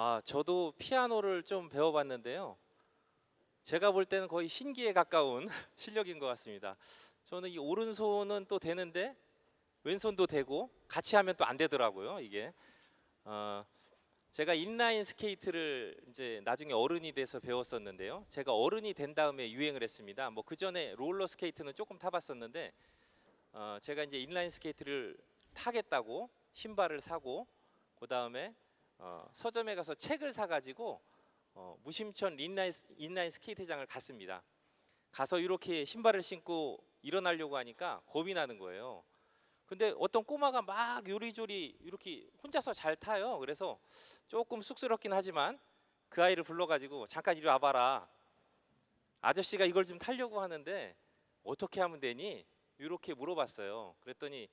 아, 저도 피아노를 좀 배워봤는데요. 제가 볼 때는 거의 신기에 가까운 실력인 것 같습니다. 저는 이 오른손은 또 되는데 왼손도 되고 같이 하면 또 안 되더라고요. 이게 어, 제가 인라인 스케이트를 이제 나중에 어른이 돼서 배웠었는데요. 제가 어른이 된 다음에 유행을 했습니다. 뭐 그 전에 롤러 스케이트는 조금 타봤었는데 어, 제가 이제 인라인 스케이트를 타겠다고 신발을 사고 그 다음에 어, 서점에 가서 책을 사가지고 어, 무심천 인라인, 인라인 스케이트장을 갔습니다. 가서 이렇게 신발을 신고 일어나려고 하니까 겁이 나는 거예요. 근데 어떤 꼬마가 막 요리조리 이렇게 혼자서 잘 타요. 그래서 조금 쑥스럽긴 하지만 그 아이를 불러가지고 잠깐 이리 와봐라. 아저씨가 이걸 좀 타려고 하는데 어떻게 하면 되니? 이렇게 물어봤어요. 그랬더니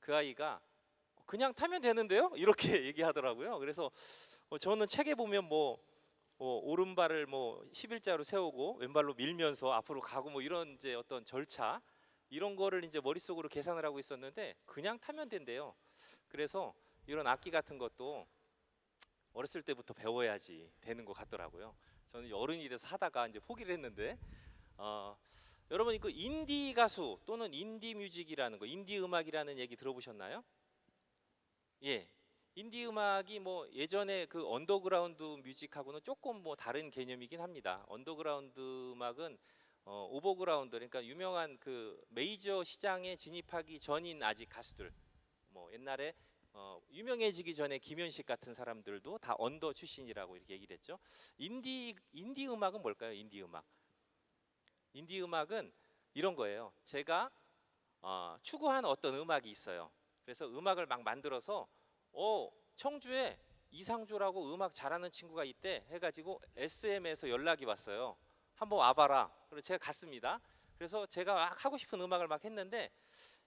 그 아이가 그냥 타면 되는데요? 이렇게 얘기하더라고요. 그래서 어, 저는 책에 보면 뭐 어, 오른발을 뭐 11자로 세우고 왼발로 밀면서 앞으로 가고 뭐 이런 이제 어떤 절차 이런 거를 이제 머릿속으로 계산을 하고 있었는데 그냥 타면 된대요. 그래서 이런 악기 같은 것도 어렸을 때부터 배워야지 되는 것 같더라고요. 저는 어른이 돼서 하다가 이제 포기를 했는데 어, 여러분 그 인디 가수 또는 인디 뮤직이라는 거, 인디 음악이라는 얘기 들어보셨나요? 예. 인디 음악이 뭐 예전에 그 언더그라운드 뮤직하고는 조금 뭐 다른 개념이긴 합니다. 언더그라운드 음악은 어, 오버그라운드 그러니까 유명한 그 메이저 시장에 진입하기 전인 아직 가수들 뭐 옛날에 어, 유명해지기 전에 김현식 같은 사람들도 다 언더 출신이라고 이렇게 얘기를 했죠. 인디 인디 음악은 뭘까요? 인디 음악. 인디 음악은 이런 거예요. 제가 어, 추구하는 어떤 음악이 있어요. 그래서 음악을 막 만들어서 어 청주에 이상조라고 음악 잘하는 친구가 있대 해가지고 SM에서 연락이 왔어요. 한번 와봐라. 그래서 제가 갔습니다. 그래서 제가 막 하고 싶은 음악을 막 했는데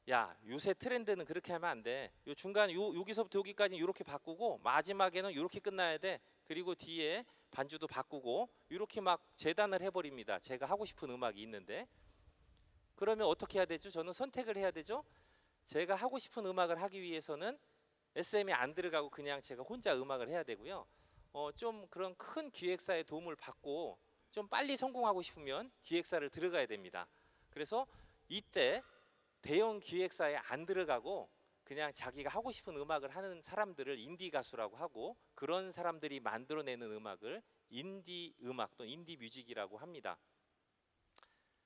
야 요새 트렌드는 그렇게 하면 안 돼. 요 중간 요 여기서부터 여기까지 이렇게 바꾸고 마지막에는 이렇게 끝나야 돼. 그리고 뒤에 반주도 바꾸고 이렇게 막 재단을 해버립니다. 제가 하고 싶은 음악이 있는데 그러면 어떻게 해야 되죠? 저는 선택을 해야 되죠. 제가 하고 싶은 음악을 하기 위해서는 SM이 안 들어가고 그냥 제가 혼자 음악을 해야 되고요. 어, 좀 그런 큰 기획사의 도움을 받고 좀 빨리 성공하고 싶으면 기획사를 들어가야 됩니다. 그래서 이때 대형 기획사에 안 들어가고 그냥 자기가 하고 싶은 음악을 하는 사람들을 인디 가수라고 하고 그런 사람들이 만들어내는 음악을 인디 음악 또는 인디 뮤직이라고 합니다.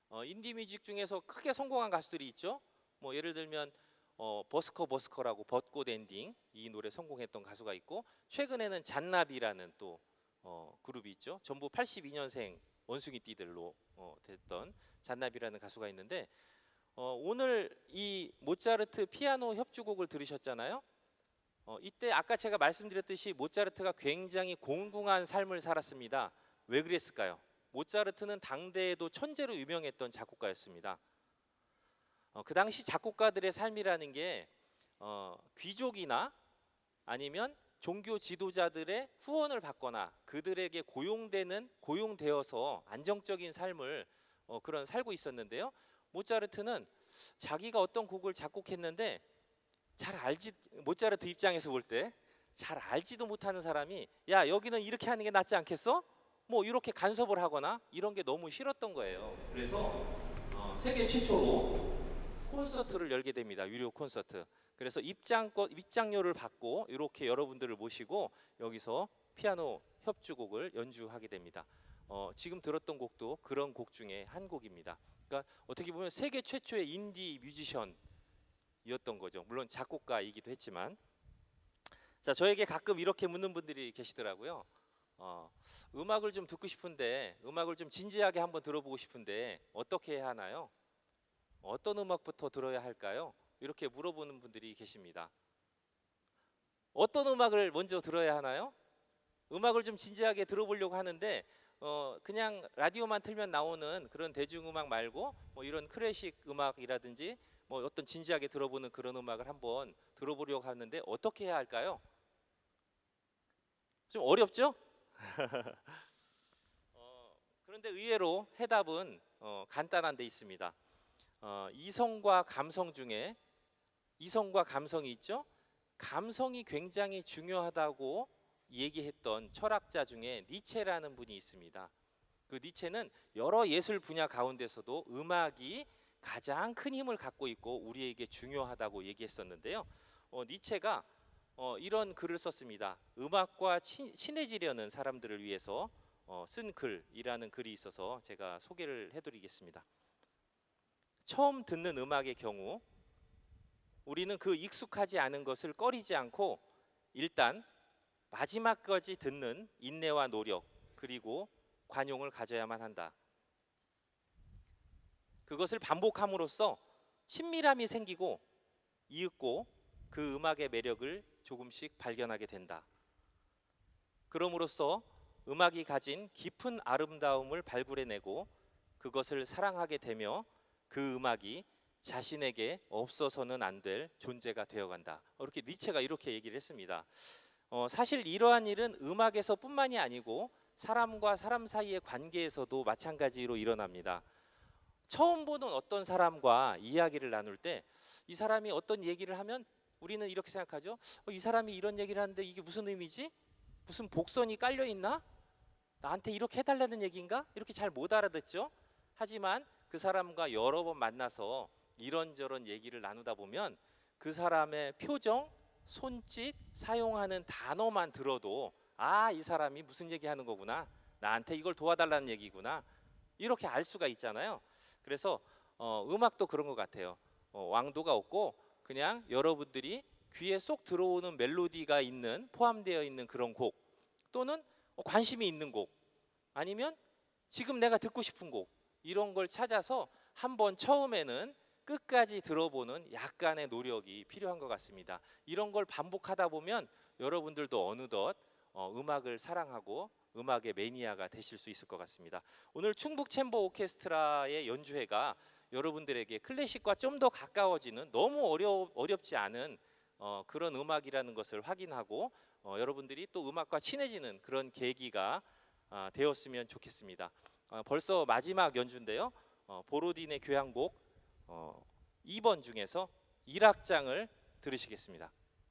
어, 인디 뮤직 중에서 크게 성공한 가수들이 있죠. 뭐 예를 들면 어, 버스커 버스커라고 벚꽃 엔딩 이 노래 성공했던 가수가 있고 최근에는 잔나비라는 또 어, 그룹이 있죠. 전부 82년생 원숭이 띠들로 어, 됐던 잔나비라는 가수가 있는데 어, 오늘 이 모차르트 피아노 협주곡을 들으셨잖아요. 어, 이때 아까 제가 말씀드렸듯이 모차르트가 굉장히 공공한 삶을 살았습니다. 왜 그랬을까요? 모차르트는 당대에도 천재로 유명했던 작곡가였습니다. 어, 그 당시 작곡가들의 삶이라는 게 어, 귀족이나 아니면 종교 지도자들의 후원을 받거나 그들에게 고용되는 고용되어서 안정적인 삶을 어, 그런 살고 있었는데요. 모차르트는 자기가 어떤 곡을 작곡했는데 잘 알지 모차르트 입장에서 볼 때 잘 알지도 못하는 사람이 야 여기는 이렇게 하는 게 낫지 않겠어? 뭐 이렇게 간섭을 하거나 이런 게 너무 싫었던 거예요. 그래서 어, 세계 최초로 콘서트를 열게 됩니다. 유료 콘서트. 그래서 입장권 입장료를 받고 이렇게 여러분들을 모시고 여기서 피아노 협주곡을 연주하게 됩니다. 어, 지금 들었던 곡도 그런 곡 중에 한 곡입니다. 그러니까 어떻게 보면 세계 최초의 인디 뮤지션이었던 거죠. 물론 작곡가이기도 했지만 자 저에게 가끔 이렇게 묻는 분들이 계시더라고요. 어, 음악을 좀 듣고 싶은데 음악을 좀 진지하게 한번 들어보고 싶은데 어떻게 해야 하나요? 어떤 음악부터 들어야 할까요? 이렇게 물어보는 분들이 계십니다. 어떤 음악을 먼저 들어야 하나요? 음악을 좀 진지하게 들어보려고 하는데 어, 그냥 라디오만 틀면 나오는 그런 대중음악 말고 뭐 이런 클래식 음악이라든지 뭐 어떤 진지하게 들어보는 그런 음악을 한번 들어보려고 하는데 어떻게 해야 할까요? 좀 어렵죠? 어, 그런데 의외로 해답은 어, 간단한 데 있습니다. 어, 이성과 감성 중에 이성과 감성이 있죠. 감성이 굉장히 중요하다고 얘기했던 철학자 중에 니체라는 분이 있습니다. 그 니체는 여러 예술 분야 가운데서도 음악이 가장 큰 힘을 갖고 있고 우리에게 중요하다고 얘기했었는데요. 어, 니체가 어, 이런 글을 썼습니다. 음악과 친, 친해지려는 사람들을 위해서 어, 쓴 글이라는 글이 있어서 제가 소개를 해드리겠습니다. 처음 듣는 음악의 경우 우리는 그 익숙하지 않은 것을 꺼리지 않고 일단 마지막까지 듣는 인내와 노력 그리고 관용을 가져야만 한다. 그것을 반복함으로써 친밀함이 생기고 이윽고 그 음악의 매력을 조금씩 발견하게 된다. 그럼으로써 음악이 가진 깊은 아름다움을 발굴해내고 그것을 사랑하게 되며 그 음악이 자신에게 없어서는 안 될 존재가 되어간다. 이렇게 니체가 이렇게 얘기를 했습니다. 어, 사실 이러한 일은 음악에서뿐만이 아니고 사람과 사람 사이의 관계에서도 마찬가지로 일어납니다. 처음 보는 어떤 사람과 이야기를 나눌 때 이 사람이 어떤 얘기를 하면 우리는 이렇게 생각하죠. 어, 이 사람이 이런 얘기를 하는데 이게 무슨 의미지? 무슨 복선이 깔려 있나? 나한테 이렇게 해달라는 얘기인가? 이렇게 잘 못 알아듣죠. 하지만 그 사람과 여러 번 만나서 이런저런 얘기를 나누다 보면 그 사람의 표정, 손짓, 사용하는 단어만 들어도 아, 이 사람이 무슨 얘기 하는 거구나. 나한테 이걸 도와달라는 얘기구나. 이렇게 알 수가 있잖아요. 그래서 어, 음악도 그런 것 같아요. 어, 왕도가 없고 그냥 여러분들이 귀에 쏙 들어오는 멜로디가 있는 포함되어 있는 그런 곡 또는 어, 관심이 있는 곡 아니면 지금 내가 듣고 싶은 곡 이런 걸 찾아서 한번 처음에는 끝까지 들어보는 약간의 노력이 필요한 것 같습니다. 이런 걸 반복하다 보면 여러분들도 어느덧 어, 음악을 사랑하고 음악의 매니아가 되실 수 있을 것 같습니다. 오늘 충북 챔버 오케스트라의 연주회가 여러분들에게 클래식과 좀 더 가까워지는 너무 어려 어렵지 않은 어, 그런 음악이라는 것을 확인하고 어, 여러분들이 또 음악과 친해지는 그런 계기가 아, 되었으면 좋겠습니다. 아, 벌써 마지막 연주인데요. 어, 보로딘의 교향곡 어, 2번 중에서 1악장을 들으시겠습니다.